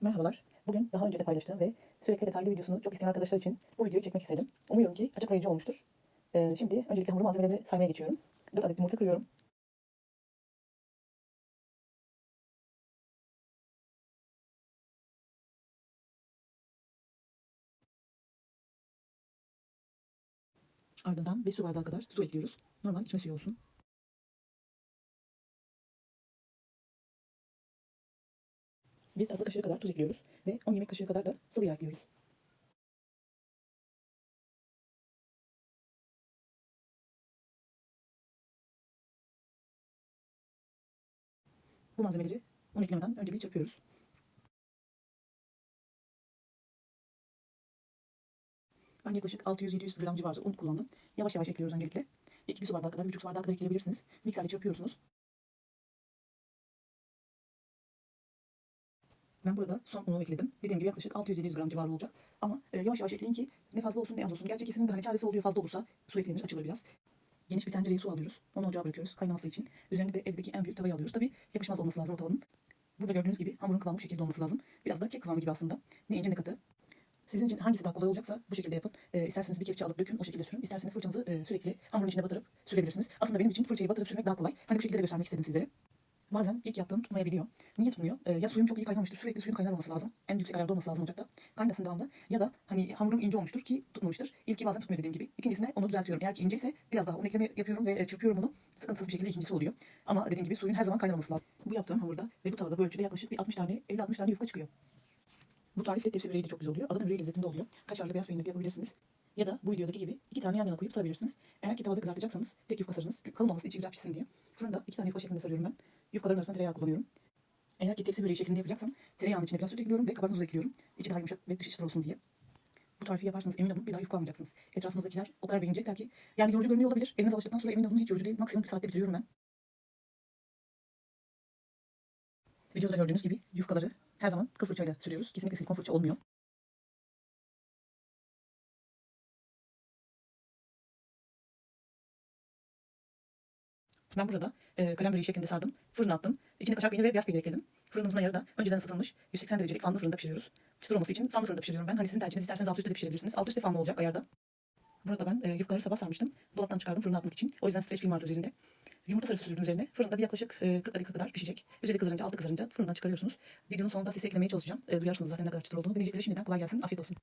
Merhabalar. Bugün daha önce de paylaştığım ve sürekli detaylı videosunu çok isteyen arkadaşlar için bu videoyu çekmek istedim. Umuyorum ki açıklayıcı olmuştur. Ee, şimdi öncelikle hamur malzemelerini saymaya geçiyorum. 4 adet yumurta kırıyorum. Ardından 5 su bardağı kadar su ekliyoruz. Normal içme suyu olsun. Bir tatlı kaşığı kadar tuz ekliyoruz ve 10 yemek kaşığı kadar da sıvı yağ ekliyoruz. Bu malzemeleri un eklemeden önce bir çırpıyoruz. Ben yaklaşık 600-700 gram civarı un kullandım. Yavaş yavaş ekliyoruz öncelikle. 2 su bardağı kadar, 1,5 su bardağı kadar ekleyebilirsiniz. Mikserle çırpıyorsunuz. Ben burada son unu ekledim. Dediğim gibi yaklaşık 600-700 gram civarı olacak. Ama e, yavaş yavaş ekleyin ki ne fazla olsun ne az olsun. Gerçi ikisinin de hani çaresi oluyor fazla olursa su eklenir açılır biraz. Geniş bir tencereye su alıyoruz. Onu ocağa bırakıyoruz kaynaması için. Üzerine de evdeki en büyük tavayı alıyoruz. Tabii yapışmaz olması lazım o tavanın. Burada gördüğünüz gibi hamurun kıvamı bu şekilde olması lazım. Biraz da kek kıvamı gibi aslında. Ne ince ne katı. Sizin için hangisi daha kolay olacaksa bu şekilde yapın. E, isterseniz bir kepçe alıp dökün o şekilde sürün. İsterseniz fırçanızı e, sürekli hamurun içine batırıp sürebilirsiniz. Aslında benim için fırçayı batırıp sürmek daha kolay. Hani bu şekilde de göstermek istedim sizlere. Bazen ilk yaptığım tutmayabiliyor. Niye tutmuyor? Ee, ya suyum çok iyi kaynamıştır. Sürekli suyun kaynar olması lazım. En yüksek ayarda olması lazım ocakta. Kaynasın devamlı. Ya da hani hamurum ince olmuştur ki tutmamıştır. İlki bazen tutmuyor dediğim gibi. İkincisinde onu düzeltiyorum. Eğer ki inceyse biraz daha un ekleme yapıyorum ve e, çırpıyorum onu. Sıkıntısız bir şekilde ikincisi oluyor. Ama dediğim gibi suyun her zaman kaynamaması lazım. Bu yaptığım hamurda ve bu tavada bu ölçüde yaklaşık bir 60 tane 50-60 tane yufka çıkıyor. Bu tarifle tepsi böreği de çok güzel oluyor. Adana böreği lezzetinde oluyor. Kaşarlı beyaz peynirli yapabilirsiniz. Ya da bu videodaki gibi iki tane yan yana koyup sarabilirsiniz. Eğer ki tavada kızartacaksanız tek yufka sarınız. Kalın olması içi güzel pişsin diye. Fırında iki tane yufka şeklinde sarıyorum ben. Yufkaların arasında tereyağı kullanıyorum. Eğer ki tepsi böreği şeklinde yapacaksam tereyağının içine biraz süt ekliyorum ve kabartma tozu ekliyorum. İçi daha yumuşak ve dışı çıtır olsun diye. Bu tarifi yaparsanız emin olun bir daha yufka almayacaksınız. Etrafınızdakiler o kadar beğenecekler ki yani yorucu görünüyor olabilir. Eliniz alıştıktan sonra emin olun hiç yorucu değil. Maksimum bir saatte bitiriyorum ben. Videoda gördüğünüz gibi yufkaları her zaman kıl fırçayla sürüyoruz. Kesinlikle silikon fırça olmuyor. Ben burada e, kalem böreği şeklinde sardım. Fırına attım. İçine kaşar peynir ve beyaz peynir ekledim. Fırınımızın ayarı da önceden ısıtılmış 180 derecelik fanlı fırında pişiriyoruz. Çıtır olması için fanlı fırında pişiriyorum ben. Hani sizin tercihiniz isterseniz alt üstte de pişirebilirsiniz. Alt üstte fanlı olacak ayarda. Burada ben e, yufkaları sabah sarmıştım. Dolaptan çıkardım fırına atmak için. O yüzden streç film vardı üzerinde. Yumurta sarısı sürdüm üzerine. Fırında bir yaklaşık e, 40 dakika kadar pişecek. Üzeri kızarınca, altı kızarınca fırından çıkarıyorsunuz. Videonun sonunda ses eklemeye çalışacağım. E, duyarsınız zaten ne kadar çıtır olduğunu. Deneyeceklere şimdiden kolay gelsin. Afiyet olsun.